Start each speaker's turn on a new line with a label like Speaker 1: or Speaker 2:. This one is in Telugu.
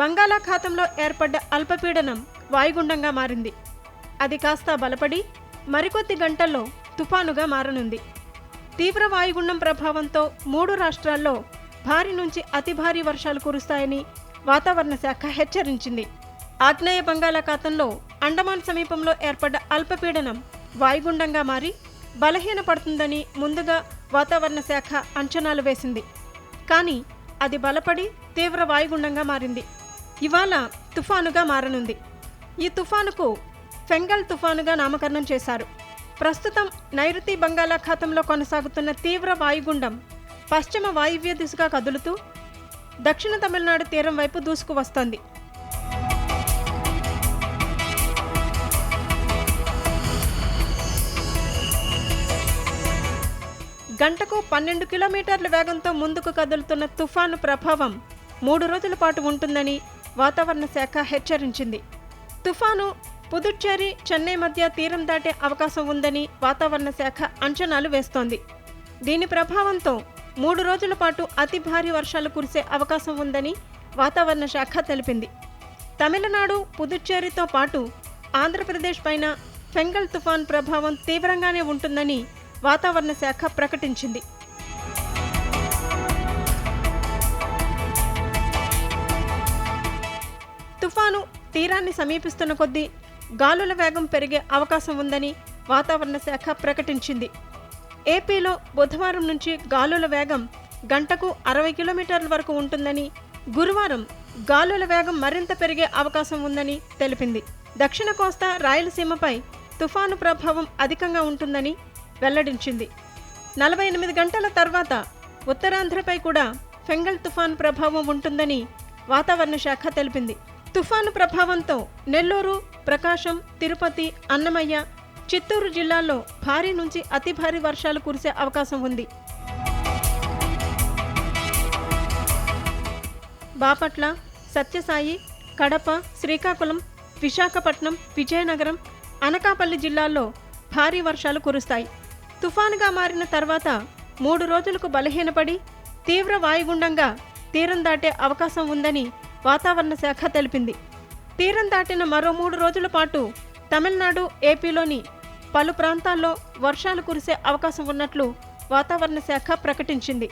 Speaker 1: బంగాళాఖాతంలో ఏర్పడ్డ అల్పపీడనం వాయుగుండంగా మారింది. అది కాస్త బలపడి మరికొద్ది గంటల్లో తుఫానుగా మారనుంది. తీవ్ర వాయుగుండం ప్రభావంతో మూడు రాష్ట్రాల్లో భారీ నుంచి అతి భారీ వర్షాలు కురుస్తాయని వాతావరణ శాఖ హెచ్చరించింది. ఆగ్నేయ బంగాళాఖాతంలో అండమాన్ సమీపంలో ఏర్పడ్డ అల్పపీడనం వాయుగుండంగా మారి బలహీనపడుతుందని ముందుగా వాతావరణ శాఖ అంచనాలు వేసింది. కానీ అది బలపడి తీవ్ర వాయుగుండంగా మారింది. ఇవాళ తుఫానుగా మారనుంది. ఈ తుఫానుకు ఫెంగల్ తుఫానుగా నామకరణం చేశారు. ప్రస్తుతం నైరుతి బంగాళాఖాతంలో కొనసాగుతున్న తీవ్ర వాయుగుండం పశ్చిమ వాయువ్య దిశగా కదులుతూ దక్షిణ తమిళనాడు తీరం వైపు దూసుకు వస్తోంది. గంటకు పన్నెండు కిలోమీటర్ల వేగంతో ముందుకు కదులుతున్న తుఫాను ప్రభావం మూడు రోజుల పాటు ఉంటుందని వాతావరణ శాఖ హెచ్చరించింది. తుఫాను పుదుచ్చేరి చెన్నై మధ్య తీరం దాటే అవకాశం ఉందని వాతావరణ శాఖ అంచనాలు వేస్తోంది. దీని ప్రభావంతో మూడు రోజుల పాటు అతి భారీ వర్షాలు కురిసే అవకాశం ఉందని వాతావరణ శాఖ తెలిపింది. తమిళనాడు పుదుచ్చేరితో పాటు ఆంధ్రప్రదేశ్ పైన ఫెంగల్ తుఫాన్ ప్రభావం తీవ్రంగానే ఉంటుందని వాతావరణ శాఖ ప్రకటించింది. తుఫాను తీరాన్ని సమీపిస్తున్న కొద్దీ గాలుల వేగం పెరిగే అవకాశం ఉందని వాతావరణ శాఖ ప్రకటించింది. ఏపీలో బుధవారం నుంచి గాలుల వేగం గంటకు అరవై కిలోమీటర్ల వరకు ఉంటుందని గురువారం గాలుల వేగం మరింత పెరిగే అవకాశం ఉందని తెలిపింది. దక్షిణ కోస్తా రాయలసీమపై తుఫాను ప్రభావం అధికంగా ఉంటుందని వెల్లడించింది. నలభై ఎనిమిది గంటల తర్వాత ఉత్తరాంధ్రపై కూడా ఫెంగల్ తుఫాను ప్రభావం ఉంటుందని వాతావరణ శాఖ తెలిపింది. తుఫాను ప్రభావంతో నెల్లూరు ప్రకాశం తిరుపతి అన్నమయ్య చిత్తూరు జిల్లాల్లో భారీ నుంచి అతి భారీ వర్షాలు కురిసే అవకాశం ఉంది. బాపట్ల సత్యసాయి కడప శ్రీకాకుళం విశాఖపట్నం విజయనగరం అనకాపల్లి జిల్లాల్లో భారీ వర్షాలు కురుస్తాయి. తుఫానుగా మారిన తర్వాత మూడు రోజులకు బలహీనపడి తీవ్ర వాయుగుండంగా తీరం దాటే అవకాశం ఉందని వాతావరణ శాఖ తెలిపింది. తీరం దాటిన మరో మూడు రోజుల పాటు తమిళనాడు ఏపీలోని పలు ప్రాంతాల్లో వర్షాలు కురిసే అవకాశం ఉన్నట్లు వాతావరణ శాఖ ప్రకటించింది.